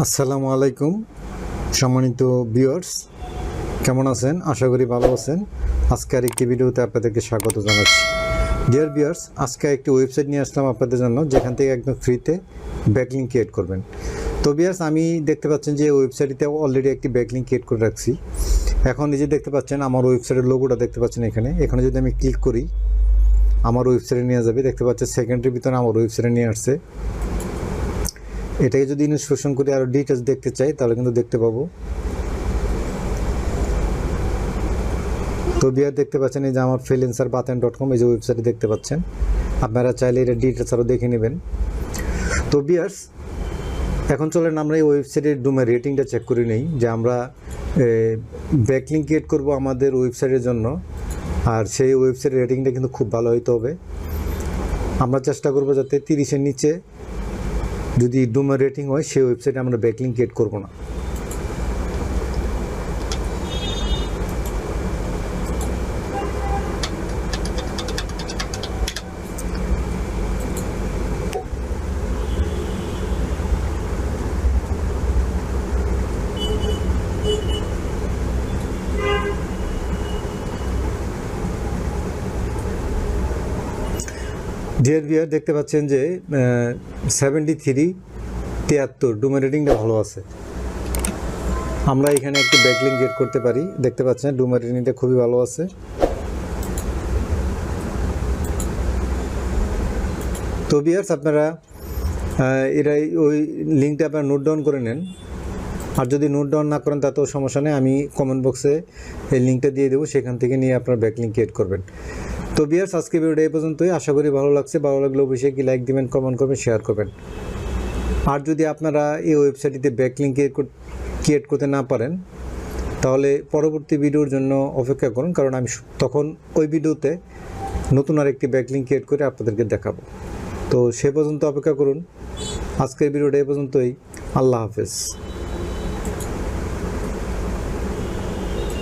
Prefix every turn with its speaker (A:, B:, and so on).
A: আসসালামু আলাইকুম, সম্মানিত ভিউয়ার্স, কেমন আছেন? আশা করি ভালো আছেন। আজকে আর একটি ভিডিওতে আপনাদেরকে স্বাগত জানাচ্ছি। ডিয়ার ভিউয়ার্স আজকে একটি ওয়েবসাইট নিয়ে আসলাম আপনাদের জন্য, যেখান থেকে একদম ফ্রিতে ব্যাকলিং ক্রিয়েট করবেন। তো ভিউয়ার্স আমি দেখতে পাচ্ছেন যে ওয়েবসাইটটিতে অলরেডি একটি ব্যাকলিং ক্রিয়েট করে রাখছি। এখন যে দেখতে পাচ্ছেন, আমার ওয়েবসাইটের লোগোটা দেখতে পাচ্ছেন এখানে। এখানে যদি আমি ক্লিক করি, আমার ওয়েবসাইটে নিয়ে যাবে। দেখতে পাচ্ছেন সেকেন্ডের ভিতরে আমার ওয়েবসাইটে নিয়ে আসছে। এটাকে যদি ইনস্ট্রাকশন করে আরও ডিটেলস দেখতে চাই, তাহলে কিন্তু দেখতে পাবো। তো বিয়ার দেখতে পাচ্ছেন, এই যে আমার ফ্রিলেন্সার বাতেন ডট কম এই যে ওয়েবসাইটে দেখতে পাচ্ছেন। আপনারা চাইলে এটা ডিটেলস আরও দেখে নেবেন। তো বিয়ার্স এখন চলেন আমরা এই ওয়েবসাইটের ডোমের রেটিংটা চেক করে নেই, যে আমরা ব্যাকলিং ক্রিয়েট করব আমাদের ওয়েবসাইটের জন্য। আর সেই ওয়েবসাইটের রেটিংটা কিন্তু খুব ভালো হইতে হবে। আমরা চেষ্টা করব যাতে তিরিশের নিচে যদি ডোমের রেটিং হয় সেই ওয়েবসাইটে আমরা ব্যাকলিং ক্রিয়েট করব না। ডিয়ার বিয়ার দেখতে পাচ্ছেন যে সেভেন্টি থ্রি তিয়াত্তর ডোমের রেটিংটা ভালো আছে। আমরা এখানে একটু ব্যাকলিং গেট করতে পারি। দেখতে পাচ্ছেন ডোমের রেটিংটা খুবই ভালো আছে। তো বিয়ার্স আপনারা আহ, এরা ওই লিঙ্কটা আপনারা নোট ডাউন করে নেন। আর যদি নোট ডাউন না করেন তাতেও সমস্যা নেই। আমি কমেন্ট বক্সে এই লিঙ্কটা দিয়ে দেবো। সেখান থেকে নিয়ে আপনার ব্যাকলিং ক্রিয়েট করবেন। তো বিয়ার্স আজকে ভিডিওটা এই পর্যন্তই। আশা করি ভালো লাগছে। ভালো লাগলে অবশ্যই কি লাইক দিবেন কমেন্ট করবেন শেয়ার করবেন। আর যদি আপনারা এই ওয়েবসাইটটিতে ব্যাকলিং ক্রিয়েট করতে না পারেন, তাহলে পরবর্তী ভিডিওর জন্য অপেক্ষা করুন, কারণ আমি তখন ওই ভিডিওতে নতুন আর আরেকটি ব্যাকলিং ক্রিয়েট করে আপনাদেরকে দেখাবো। তো সে পর্যন্ত অপেক্ষা করুন। আজকের ভিডিওটা এই পর্যন্তই। আল্লাহ হাফেজ।